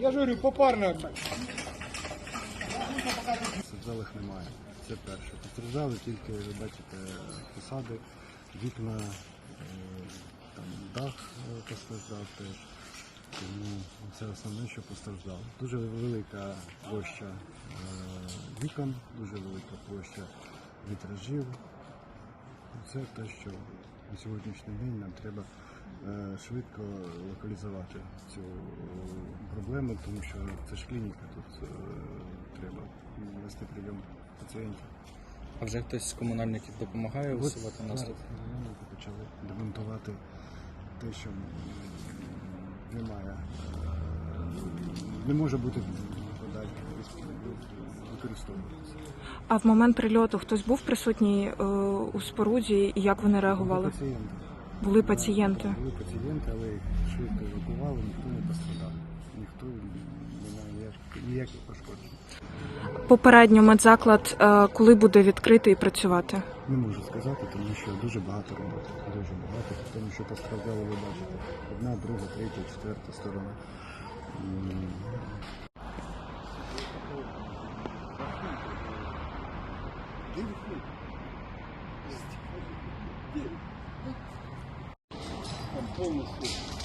Я ж говорю, попарно. Постраждалих немає. Це перше. Постраждали тільки, ви бачите, посади, вікна, е, там, дах е, постраждав теж. Тому це основне, що постраждало. Дуже велика площа е, вікон, дуже велика площа вітражів. Це те, що на сьогоднішній день нам треба е, швидко локалізувати цю е, проблему, тому що це ж клініка, тут е, треба вести прийом пацієнтів. А вже хтось з комунальників допомагає усувати наслідки? комунальники почали демонтувати те, що немає, не може бути подалі використовуватися. А в момент прильоту хтось був присутній е, у споруді і як вони реагували? Пацієнти. Були пацієнти. Були пацієнти, але їх швидко евакували, ніхто не пострадав. Ніхто не має ніяких- ніяких пошкоджень. Попередньо медзаклад е, коли буде відкритий і працювати? Не можу сказати, тому що дуже багато роботи. Дуже багато, тому що постраждали, ви бачите. Одна, друга, третя, четверта сторона. Там повністю